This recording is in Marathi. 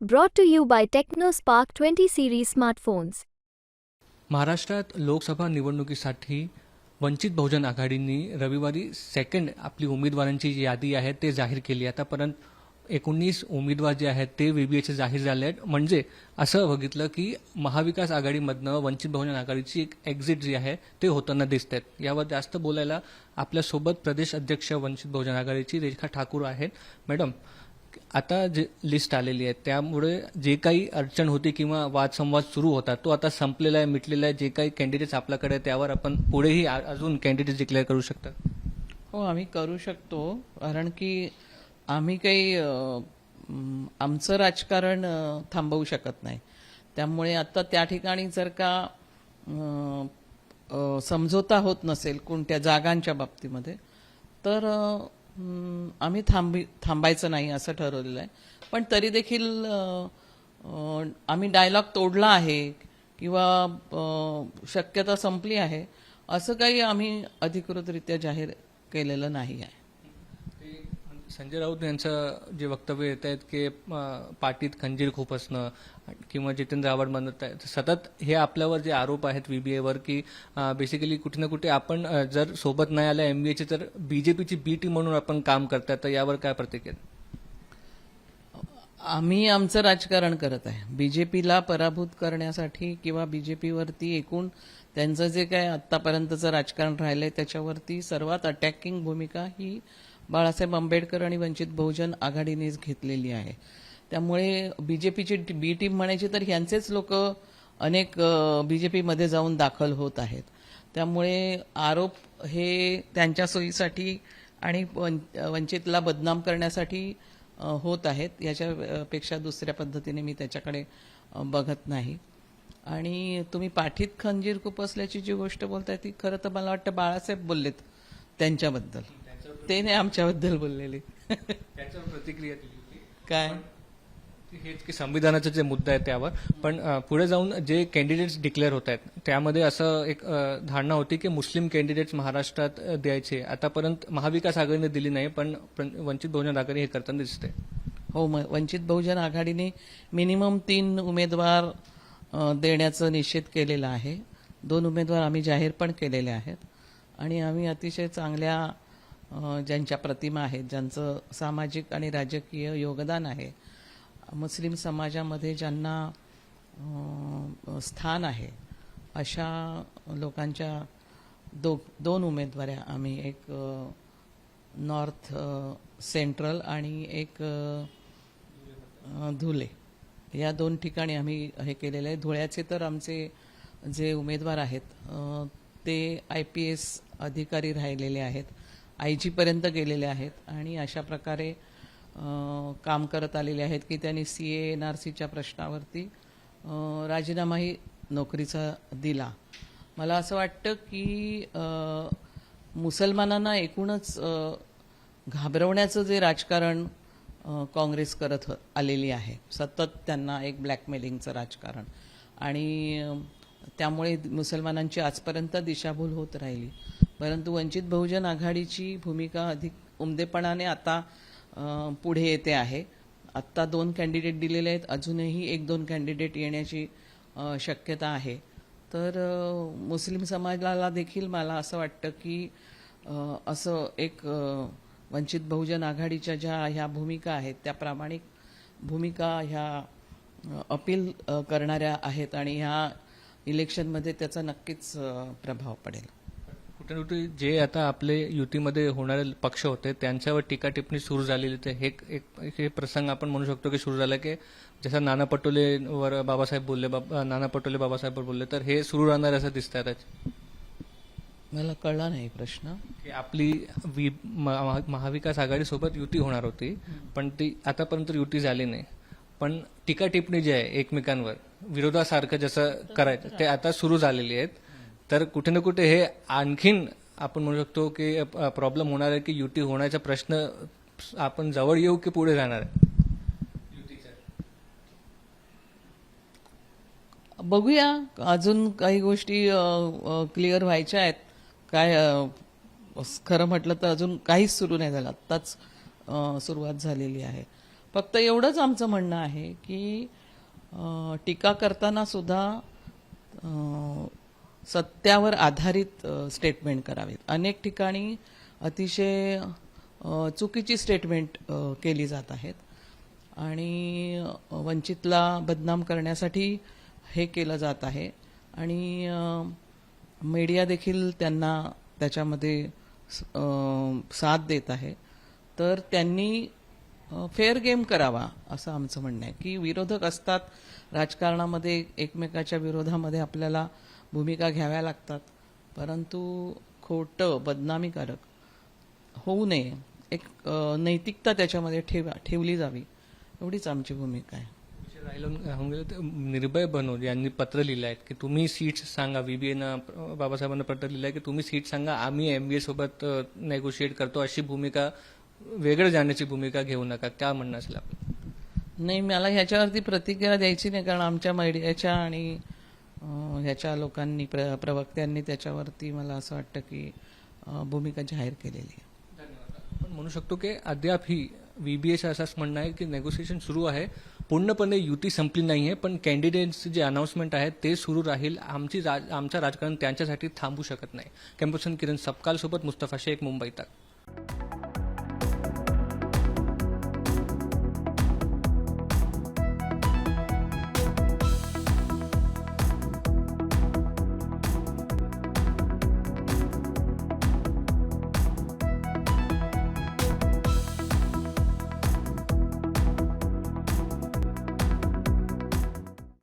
Brought to you by TechnoSpark 20 series smartphones. महाराष्ट्रात लोकसभा निवडणुकीसाठी वंचित बहुजन आघाडींनी रविवारी सेकंड आपली उमेदवारांची जी यादी आहे ते जाहीर केली. आतापर्यंत एकोणीस उमेदवार जे आहेत ते व्हीबीएचे जाहीर झाले आहेत म्हणजे असं बघितलं की महाविकास आघाडीमधनं वंचित बहुजन आघाडीची एक एक्झिट जी आहे ते होताना दिसत आहेत यावर जास्त बोलायला आपल्यासोबत प्रदेश अध्यक्ष वंचित बहुजन आघाडीची रेखा ठाकूर आहेत. मॅडम आता जे लिस्ट आलेली आहे त्यामुळे जे काही अडचण होती किंवा वादसंवाद सुरू होता तो आता संपलेला आहे मिटलेला आहे. जे काही कॅन्डिडेट्स आपल्याकडे त्यावर आपण पुढेही अजून कॅन्डिडेट्स डिक्लेअर करू शकतात हो आम्ही करू शकतो. कारण की आम्ही काही आमचं राजकारण थांबवू शकत नाही. त्यामुळे आता त्या ठिकाणी जर का समझोता होत नसेल कोणत्या जागांच्या बाबतीमध्ये तर आम्ही थांबी थांबायचं नाही असं ठरवलेलं आहे. पण तरी देखील आम्ही डायलॉग तोडला आहे किंवा शक्यता संपली आहे असं काही आम्ही अधिकृतरित्या जाहीर केलेलं नाही आहे. संजय राऊत यांचं जे वक्तव्य येत आहेत की पाटीत पाठीत खंजीर खूप असणं किंवा जितेंद्र आव्हाड म्हणत आहेत सतत हे आपल्यावर जे आरोप आहेत व्हीबीएवर की बेसिकली कुठे ना कुठे आपण जर सोबत नाही आल्या एमबीएचे तर बीजेपीची बी टीम म्हणून आपण काम करतात. तर यावर काय प्रतिक्रिया आम्ही आमचं राजकारण करत आहे. बीजेपीला पराभूत करण्यासाठी किंवा बीजेपीवरती एकूण त्यांचं जे काय आतापर्यंतचं राजकारण राहिलंय त्याच्यावरती सर्वात अटॅकिंग भूमिका ही बाळासाहेब आंबेडकर आणि वंचित बहुजन आघाडीनेच घेतलेली आहे. त्यामुळे बीजेपीची बी टीम म्हणायची तर ह्यांचेच लोक अनेक बीजेपीमध्ये जाऊन दाखल होत आहेत. त्यामुळे आरोप हे त्यांच्या सोयीसाठी आणि वन- वंचितला बदनाम करण्यासाठी होत आहेत. याच्यापेक्षा दुसऱ्या पद्धतीने मी त्याच्याकडे बघत नाही. आणि तुम्ही पाठीत खंजीर खुपसल्याची जी गोष्ट बोलताय ती खरं तर मला वाटतं बाळासाहेब बोललेत त्यांच्याबद्दल. ते नाही आमच्याबद्दल बोललेले. त्याच्यावर प्रतिक्रिया दिली काय? हेच की संविधानाचे जे मुद्दे आहेत त्यावर. पण पुढे जाऊन जे कॅन्डिडेट्स डिक्लेअर होत आहेत त्यामध्ये असं एक धारणा होती की मुस्लिम कॅन्डिडेट्स महाराष्ट्रात द्यायचे. आतापर्यंत महाविकास आघाडीने दिली नाही पण वंचित बहुजन आघाडी हे करताना दिसते. हो वंचित बहुजन आघाडीने मिनिमम तीन उमेदवार देण्याचं निश्चित केलेलं आहे. दोन उमेदवार आम्ही जाहीर पण केलेले आहेत. आणि आम्ही अतिशय चांगल्या ज्यांच्या प्रतिमा आहेत ज्यांचं सामाजिक आणि राजकीय योगदान आहे. मुस्लिम समाजामध्ये ज्यांना स्थान आहे अशा लोकांच्या दो दोन उमेदवाऱ्या आम्ही एक नॉर्थ सेंट्रल आणि एक धुले. या दोन ठिकाणी आम्ही हे केलेलं आहे. धुळ्याचे तर आमचे जे उमेदवार आहेत ते आय पी एस अधिकारी राहिलेले आहेत. आय जीपर्यंत गेलेले आहेत आणि अशा प्रकारे काम करत आलेले आहेत की त्यांनी सी ए एन आर सीच्या प्रश्नावरती राजीनामाही नोकरीचा दिला. मला असं वाटतं की मुसलमानांना एकूणच घाबरवण्याचं जे राजकारण काँग्रेस करत आलेली आहे. सतत त्यांना एक ब्लॅकमेलिंगचं राजकारण. आणि त्यामुळे मुसलमानांची आजपर्यंत दिशाभूल होत राहिली. परंतु वंचित बहुजन आघाडीची भूमिका अधिक उमदेपणाने आता पुढे येते आहे. आत्ता दोन कॅन्डिडेट दिलेले आहेत. अजूनही एक दोन कॅन्डिडेट येण्याची शक्यता आहे. तर मुस्लिम समाजाला देखील मला असं वाटतं की असं एक वंचित बहुजन आघाडीच्या ज्या ह्या भूमिका आहेत त्या प्रामाणिक भूमिका ह्या अपील करणाऱ्या आहेत आणि ह्या इलेक्शनमध्ये त्याचा नक्कीच प्रभाव पडेल. कुठे ना कुठे जे आता आपले युतीमध्ये होणारे पक्ष होते त्यांच्यावर टीका टिप्पणी सुरू झालेली ते हे एक हे प्रसंग आपण म्हणू शकतो की सुरू झाला की जसं नाना पटोलेवर बाबासाहेब बोलले बाबा नाना पटोले बाबासाहेबवर बोलले तर हे सुरू राहणार असं दिसतंय आता. मला कळला नाही प्रश्न. की आपली महाविकास आघाडीसोबत युती होणार होती पण ती आतापर्यंत युती झाली नाही. पण टीका टिप्पणी जी आहे एकमेकांवर विरोधासारखं जसं करायचं ते आता सुरू झालेली आहेत. तर कुठे ना कुठे हे आणखीन आपण म्हणू शकतो की प्रॉब्लेम होणार आहे की युती होण्याचा प्रश्न आपण जवळ येऊ की पुढे जाणार आहे? बघूया. अजून काही गोष्टी क्लिअर व्हायच्या आहेत. काय खरं म्हटलं तर अजून काहीच सुरू नाही झालं. आत्ताच सुरुवात झालेली आहे. फक्त एवढंच आमचं म्हणणं आहे की टीका करताना सुद्धा सत्यावर आधारित स्टेटमेंट करावीत. अनेक ठिकाणी अतिशय चुकीची स्टेटमेंट केली जात आहेत. आणि वंचितला बदनाम करण्यासाठी हे केलं जात आहे. आणि मीडिया देखील त्यांना त्याच्यामध्ये साथ देत आहे. तर त्यांनी फेअर गेम करावा असं आमचं म्हणणं आहे. की विरोधक असतात राजकारणामध्ये एकमेकाच्या विरोधामध्ये आपल्याला भूमिका घ्याव्या लागतात. परंतु खोटं बदनामीकारक होऊ नये. एक नैतिकता त्याच्यामध्ये ठेवा ठेवली जावी. एवढीच आमची भूमिका आहे. निर्भय बनोद यांनी पत्र लिहिलं आहे की तुम्ही सीट्स सांगा. व्हीबीएनं बाबासाहेबांना पत्र लिहिलं आहे की तुम्ही सीट सांगा. आम्ही एमबीए सोबत नेगोशिएट करतो. अशी भूमिका वेगळं जाण्याची भूमिका घेऊ नका. काय म्हणणं असेल आपलं? नाही मला ह्याच्यावरती प्रतिक्रिया द्यायची नाही कारण आमच्या मीडियाच्या आणि ह्याच्या लोकांनी प्र प्रवक्त्यांनी त्याच्यावरती मला असं वाटतं की भूमिका जाहीर केलेली आहे. आपण म्हणू शकतो की अद्याप ही व्हीबीएचं असंच म्हणणं आहे की नेगोसिएशन सुरू आहे. पूर्णपणे युती संपली नाही आहे पण कॅन्डिडेट्स जे अनाऊन्समेंट आहे ते सुरू राहील. आमची राज आमचं राजकारण त्यांच्यासाठी थांबू शकत नाही. कॅम्पसन किरण सपकाल सोबत मुस्तफा शेख मुंबई तक.